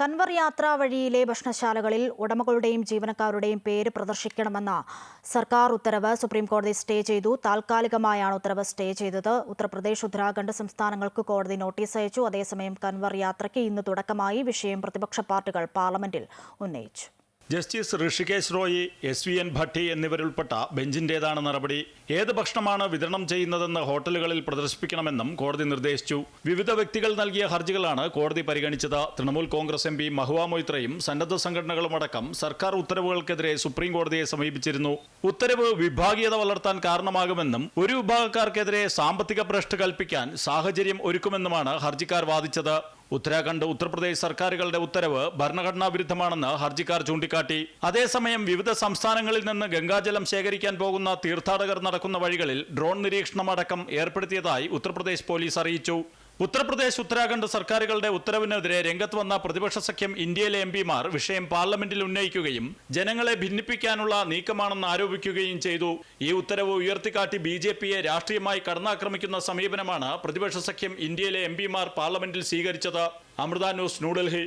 കൻവർ യാത്രാ വഴിയിലെ ഭക്ഷണശാലകളിൽ ഉടമകളുടെയും ജീവനക്കാരുടെയും പേര് പ്രദർശിക്കണമെന്ന സർക്കാർ ഉത്തരവ് സുപ്രീംകോടതി സ്റ്റേ ചെയ്തു. താൽക്കാലികമായാണ് ഉത്തരവ് സ്റ്റേ ചെയ്തത്. ഉത്തർപ്രദേശ് ഉത്തരാഖണ്ഡ് സംസ്ഥാനങ്ങൾക്ക് കോടതി നോട്ടീസ് അയച്ചു. അതേസമയം കൻവർ യാത്രയ്ക്ക് ഇന്ന് തുടക്കമായി. വിഷയം പ്രതിപക്ഷ പാർട്ടികൾ പാർലമെന്റിൽ ഉന്നയിച്ചു. Justice Hrishikesh Roy S V N Bhatti എന്നിവരുൾപ്പെട്ട ബെഞ്ചിന്റേതാണ് നടപടി. ഏത് ഭക്ഷണമാണ് വിതരണം ചെയ്യുന്നതെന്ന് ഹോട്ടലുകളിൽ പ്രദർശിപ്പിക്കണമെന്നും കോടതി നിർദ്ദേശിച്ചു. വിവിധ വ്യക്തികൾ നൽകിയ ഹർജികളാണ് കോടതി പരിഗണിച്ചത്. തൃണമൂൽ കോൺഗ്രസ് എം പി മഹുവ മൊയ്ത്രയും സന്നദ്ധ സംഘടനകളുമടക്കം സർക്കാർ ഉത്തരവുകൾക്കെതിരെ സുപ്രീം കോടതിയെ സമീപിച്ചിരുന്നു. ഉത്തരവ് വിഭാഗീയത വളർത്താൻ കാരണമാകുമെന്നും ഒരു വിഭാഗക്കാർക്കെതിരെ സാമ്പത്തിക ഭ്രഷ്ട് കൽപ്പിക്കാൻ സാഹചര്യം ഒരുക്കുമെന്നുമാണ് ഹർജിക്കാർ വാദിച്ചത്. ഉത്തരാഖണ്ഡ് ഉത്തർപ്രദേശ് സർക്കാരുകളുടെ ഉത്തരവ് ഭരണഘടനാ വിരുദ്ധമാണെന്ന് ഹർജിക്കാർ ചൂണ്ടിക്കാട്ടി. അതേസമയം വിവിധ സംസ്ഥാനങ്ങളിൽ നിന്ന് ഗംഗാജലം ശേഖരിക്കാൻ പോകുന്ന തീർത്ഥാടകർ നടക്കുന്ന വഴികളിൽ ഡ്രോൺ നിരീക്ഷണമടക്കം ഏർപ്പെടുത്തിയതായി ഉത്തർപ്രദേശ് പോലീസ് അറിയിച്ചു. ഉത്തർപ്രദേശ് ഉത്തരാഖണ്ഡ് സർക്കാരുകളുടെ ഉത്തരവിനെതിരെ രംഗത്ത് വന്ന പ്രതിപക്ഷ സഖ്യം ഇന്ത്യയിലെ എം പിമാർ വിഷയം പാർലമെന്റിൽ ഉന്നയിക്കുകയും ജനങ്ങളെ ഭിന്നിപ്പിക്കാനുള്ള നീക്കമാണെന്ന് ആരോപിക്കുകയും ചെയ്തു. ഈ ഉത്തരവ് ഉയർത്തിക്കാട്ടി ബി ജെ പിയെ രാഷ്ട്രീയമായി കടന്നാക്രമിക്കുന്ന സമീപനമാണ് പ്രതിപക്ഷ സഖ്യം ഇന്ത്യയിലെ എം പിമാർ പാർലമെന്റിൽ സ്വീകരിച്ചത്. അമൃത ന്യൂസ് ന്യൂഡൽഹി.